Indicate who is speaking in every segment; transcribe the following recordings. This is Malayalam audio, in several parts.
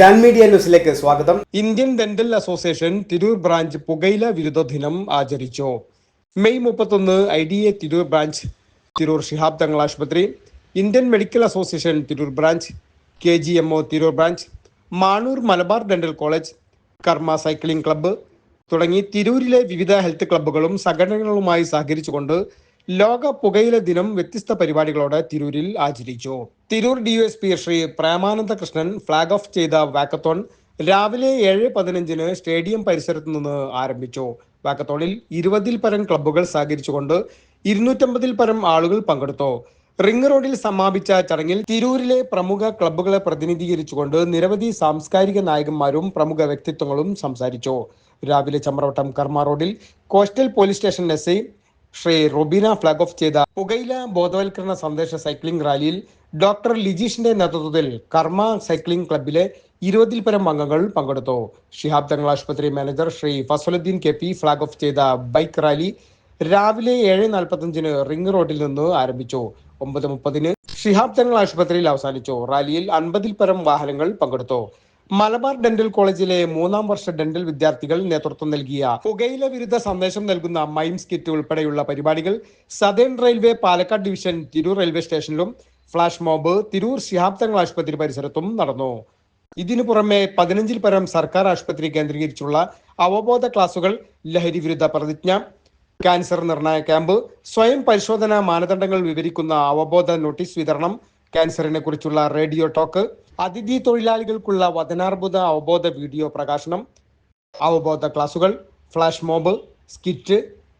Speaker 1: ജാൻ മീഡിയ ന്യൂസിലേക്ക് സ്വാഗതം.
Speaker 2: Indian dental association Tirur branch പുകയില വിരുദ്ധ ദിനം ആചരിച്ചു. മെയ് മുപ്പത്തൊന്ന് I D A Tirur branch Tirur Shihab Thangal ആശുപത്രി Indian medical association Tirur branch K G M O Tirur branch Manur Malabar dental college Karma cycling club തുടങ്ങി തിരൂരിലെ വിവിധ ഹെൽത്ത് ക്ലബ്ബുകളും സംഘടനകളുമായി സഹകരിച്ചുകൊണ്ട് ലോക പുകയില ദിനം വ്യത്യസ്ത പരിപാടികളോടെ തിരൂരിൽ ആചരിച്ചു. Tirur DYSP Sri Premananda Krishnan flag off ചെയ്ത വാക്കത്തോൺ രാവിലെ ഏഴ് പതിനഞ്ചിന് സ്റ്റേഡിയം പരിസരത്ത് നിന്ന് ആരംഭിച്ചു. വാക്കത്തോണിൽ ഇരുപതിൽ പരം ക്ലബ്ബുകൾ സഹകരിച്ചുകൊണ്ട് ഇരുന്നൂറ്റമ്പതിൽ പരം ആളുകൾ പങ്കെടുത്തു. റിംഗ് റോഡിൽ സമാപിച്ച ചടങ്ങിൽ തിരൂരിലെ പ്രമുഖ ക്ലബ്ബുകളെ പ്രതിനിധീകരിച്ചുകൊണ്ട് നിരവധി സാംസ്കാരിക നായകന്മാരും പ്രമുഖ വ്യക്തിത്വങ്ങളും സംസാരിച്ചു. രാവിലെ ചമ്രവട്ടം കർമ്മ റോഡിൽ coastal police station S I Sri Robina flag off ചെയ്ത പുകയില ബോധവൽക്കരണ സന്ദേശ സൈക്ലിംഗ് റാലിയിൽ ഡോക്ടർ ലിജീഷിന്റെ നേതൃത്വത്തിൽ കർമ്മ സൈക്ലിംഗ് ക്ലബിലെ ഇരുപതിൽ പരം അംഗങ്ങൾ പങ്കെടുത്തു. ഷിഹാബ് തങ്ങൾ ആശുപത്രി manager Sri Fazaluddin K P flag off ചെയ്ത ബൈക്ക് റാലി രാവിലെ ഏഴ് നാൽപ്പത്തഞ്ചിന് റിംഗ് റോഡിൽ നിന്ന് ആരംഭിച്ചു. ഒമ്പത് മുപ്പതിന് ഷിഹാബ് തങ്ങൾ ആശുപത്രിയിൽ അവസാനിച്ചു. റാലിയിൽ അൻപതിൽ പരം വാഹനങ്ങൾ പങ്കെടുത്തു. മലബാർ ഡെന്റൽ കോളേജിലെ മൂന്നാം വർഷ ഡെന്റൽ വിദ്യാർത്ഥികൾ നേതൃത്വം നൽകിയ പുകയില വിരുദ്ധ സന്ദേശം നൽകുന്ന മൈംസ് കിറ്റ് ഉൾപ്പെടെയുള്ള പരിപാടികൾ southern railway Palakkad division Tirur railway സ്റ്റേഷനിലും ഫ്ലാഷ് മോബ് തിരൂർ ശിഹാബ് തങ്ങൾ ആശുപത്രി പരിസരത്തും നടന്നു. ഇതിനു പുറമെ പതിനഞ്ചിൽ പരം സർക്കാർ ആശുപത്രി കേന്ദ്രീകരിച്ചുള്ള അവബോധ ക്ലാസുകൾ ലഹരി വിരുദ്ധ പ്രതിജ്ഞ ക്യാൻസർ നിർണായ ക്യാമ്പ് സ്വയം പരിശോധന മാനദണ്ഡങ്ങൾ വിവരിക്കുന്ന അവബോധ നോട്ടീസ് വിതരണം ക്യാൻസറിനെ കുറിച്ചുള്ള റേഡിയോ ടോക്ക് അതിഥി തൊഴിലാളികൾക്കുള്ള വചനാർബുദ അവബോധ വീഡിയോ പ്രകാശനം അവബോധ ക്ലാസുകൾ flash mob skit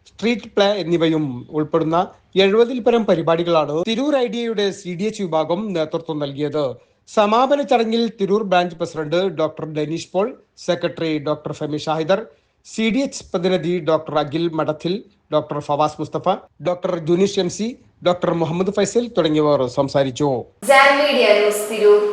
Speaker 2: street play എന്നിവയും ഉൾപ്പെടുന്ന എഴുപതിൽ പരം പരിപാടികളാണ് തിരൂർ ഐഡിയയുടെ സി ഡി എച്ച് വിഭാഗം നേതൃത്വം നൽകിയത്. സമാപന ചടങ്ങിൽ Tirur branch president doctor Denish Paul secretary doctor Femi Shahidar C D H പ്രതിനിധി doctor Akhil Madathil doctor Fawaz Musthafa doctor Junish M C doctor Muhammad Faisal തുടങ്ങിയവർ സംസാരിച്ചു.